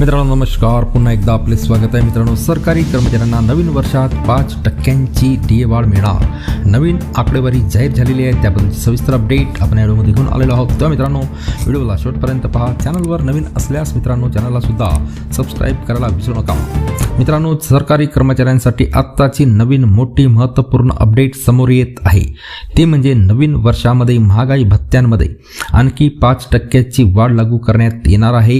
मित्रांनो नमस्कार. पुन्हा एकदा आपले स्वागत आहे मित्रांनो. सरकारी कर्मचाऱ्यांना नवीन वर्षात पाच टक्क्यांची डी ए वाढ मिळणार. नवीन आकडेवारी जाहीर झालेली आहे. त्याबद्दल सविस्तर अपडेट आपण या व्हिडिओमध्ये घेऊन आलेलो आहोत. तर मित्रांनो व्हिडिओला शेवटपर्यंत पहा. चॅनलवर नवीन असल्यास मित्रांनो चॅनलला सुद्धा सबस्क्राईब करायला विसरू नका. मित्रांनो सरकारी कर्मचाऱ्यांसाठी आत्ताची नवीन मोठी महत्त्वपूर्ण अपडेट समोर येत आहे. ते म्हणजे नवीन वर्षामध्ये महागाई भत्त्यांमध्ये आणखी पाच टक्क्याची वाढ लागू करण्यात येणार आहे.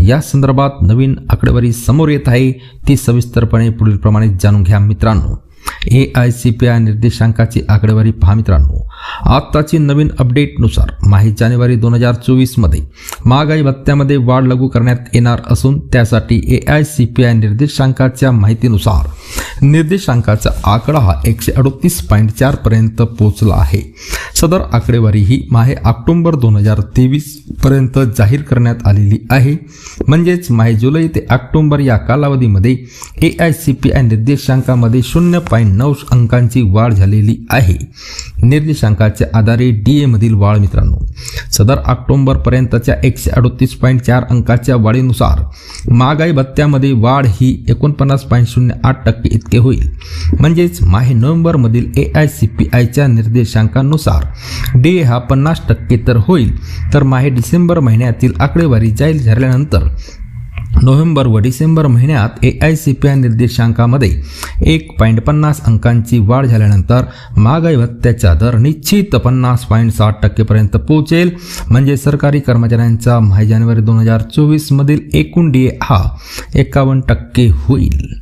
या संदर्भात नवीन आकडेवारी समोर येत आहे. ती सविस्तरपणे पुढीलप्रमाणे जाणून घ्या मित्रांनो. A I C P I निर्देशांकाची आकडेवारी पहा मित्रांनो. आत्ताची नवीन अपडेटनुसार माही जानेवारी दोन हजार चोवीसमध्ये महागाई भत्त्यामध्ये वाढ लागू करण्यात येणार असून त्यासाठी A I C P I निर्देशांकाच्या माहितीनुसार निर्देशांकाचा आकडा हा एकशे अडतीस पॉईंट चारपर्यंत पोहोचला आहे. सदर आकडेवारी ही माहे ऑक्टोंबर दोन हजार तेवीसपर्यंत जाहीर करण्यात आलेली आहे. म्हणजेच माहे जुलै ते ऑक्टोंबर या कालावधीमध्ये A I C P I निर्देशांकामध्ये शून्य पॉईंट नऊ अंकांची वाढ झालेली आहे. निर्देशांकाच्या आधारे डी एमधील वाढ मित्रांनो. सदर ऑक्टोंबरपर्यंतच्या एकशे अडतीस पॉईंट चार अंकाच्या वाढीनुसार महागाई भत्त्यामध्ये वाढ ही एकोणपन्नास पॉईंट शून्य आठ टक्के इतके होईल. म्हणजेच माहे नोव्हेंबरमधील ए आय सी पी आयच्या निर्देशांकानुसार डी हा पन्नास टक्के तर होईल तर माहे डिसेंबर महिन्यातील आकडेवारी जाहीर झाल्यानंतर नोव्हेंबर व डिसेंबर महिन्यात A I C P I निर्देशांकामध्ये एक पॉईंट पन्नास अंकांची वाढ झाल्यानंतर महागाई भत्त्याचा दर निश्चित पन्नास पॉईंट साठ टक्केपर्यंत पोहोचेल. म्हणजे सरकारी कर्मचाऱ्यांचा माही जानेवारी दोन हजार चोवीसमधील एकूण डी ए हा एकावन्न टक्के होईल.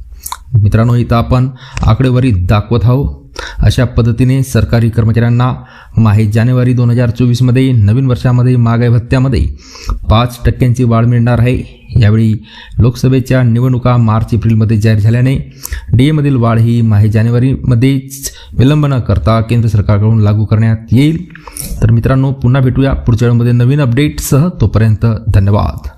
मित्रांनो इथं आपण आकडेवारी दाखवत आहोत. अशा पद्धतीने सरकारी कर्मचाऱ्यांना माहीत जानेवारी दोन हजार चोवीसमध्ये नवीन वर्षामध्ये महागाई भत्त्यामध्ये पाच टक्क्यांची वाढ मिळणार आहे. यावेळी लोकसभेच्या निवडणुका मार्च एप्रिलमध्ये जाहीर झाल्याने डी एमधील वाढ ही माहे जानेवारीमध्येच विलंब न करता केंद्र सरकारकडून लागू करण्यात येईल. तर मित्रांनो पुन्हा भेटूया पुढच्या वेळेमध्ये नवीन अपडेटसह तोपर्यंत धन्यवाद.